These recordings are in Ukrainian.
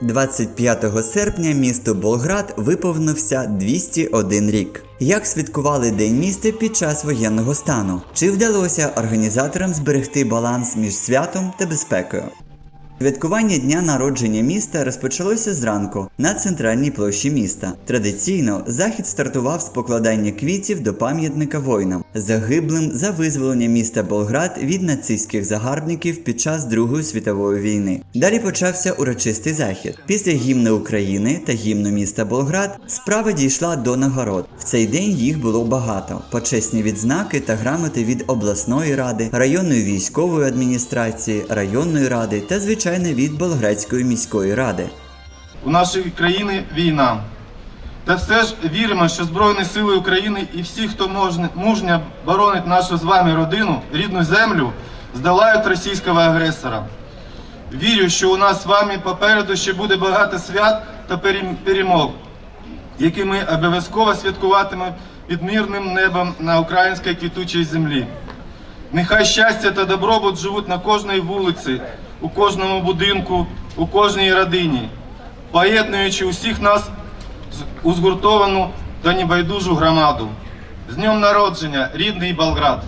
25 серпня місту Болград виповнився 201 рік. Як святкували День міста під час воєнного стану? Чи вдалося організаторам зберегти баланс між святом та безпекою? Святкування дня народження міста розпочалося зранку на центральній площі міста. Традиційно захід стартував з покладання квітів до пам'ятника воїнам, загиблим за визволення міста Болград від нацистських загарбників під час Другої світової війни. Далі почався урочистий захід. Після гімну України та гімну міста Болград справа дійшла до нагород. В цей день їх було багато: почесні відзнаки та грамоти від обласної ради, районної військової адміністрації, районної ради та звичайно від Болградської міської ради. У нашої країни війна. Та все ж віримо, що Збройні Сили України і всі, хто мужньо боронить нашу з вами родину, рідну землю, здолають російського агресора. Вірю, що у нас з вами попереду ще буде багато свят та перемог, які ми обов'язково святкуватимемо під мирним небом на українській квітучій землі. Нехай щастя та добробут живуть на кожній вулиці, у кожному будинку, у кожній родині, поєднуючи усіх нас у згуртовану та небайдужу громаду. З днем народження, рідний Болград!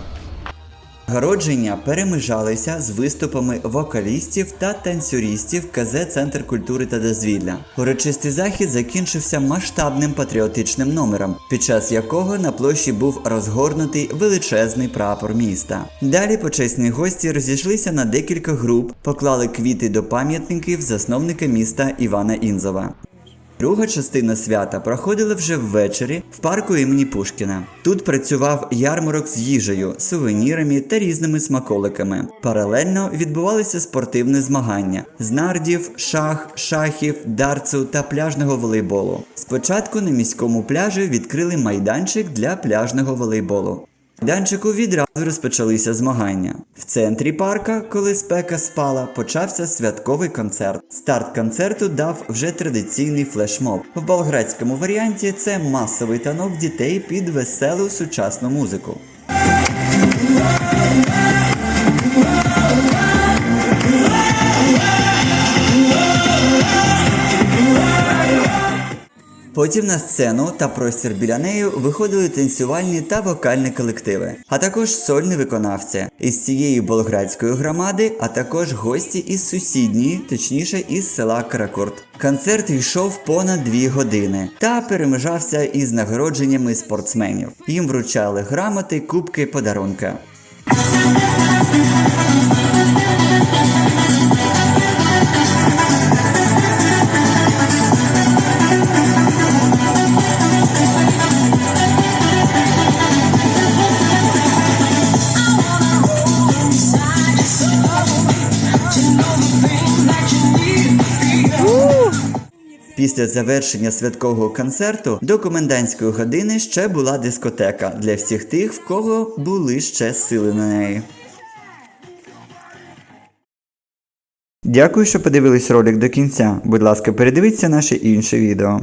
Нагородження перемежалися з виступами вокалістів та танцюристів КЗ Центр культури та дозвілля. Урочистий захід закінчився масштабним патріотичним номером, під час якого на площі був розгорнутий величезний прапор міста. Далі почесні гості розійшлися на декілька груп, поклали квіти до пам'ятників засновника міста Івана Інзова. Друга частина свята проходила вже ввечері в парку імені Пушкіна. Тут працював ярмарок з їжею, сувенірами та різними смаколиками. Паралельно відбувалися спортивні змагання з нардів, шах, шахів, дарцу та пляжного волейболу. Спочатку на міському пляжі відкрили майданчик для пляжного волейболу. Майданчику відразу розпочалися змагання. В центрі парка, коли спека спала, почався святковий концерт. Старт концерту дав вже традиційний флешмоб. В болградському варіанті це масовий танок дітей під веселу сучасну музику. Потім на сцену та простір біля неї виходили танцювальні та вокальні колективи, а також сольні виконавці із цієї болградської громади, а також гості із сусідньої, точніше із села Каракурт. Концерт йшов понад дві години та перемежався із нагородженнями спортсменів. Їм вручали грамоти, кубки, подарунки. Після завершення святкового концерту до комендантської години ще була дискотека для всіх тих, в кого були ще сили на неї. Дякую, що подивились ролик до кінця. Будь ласка, передивіться наше інше відео.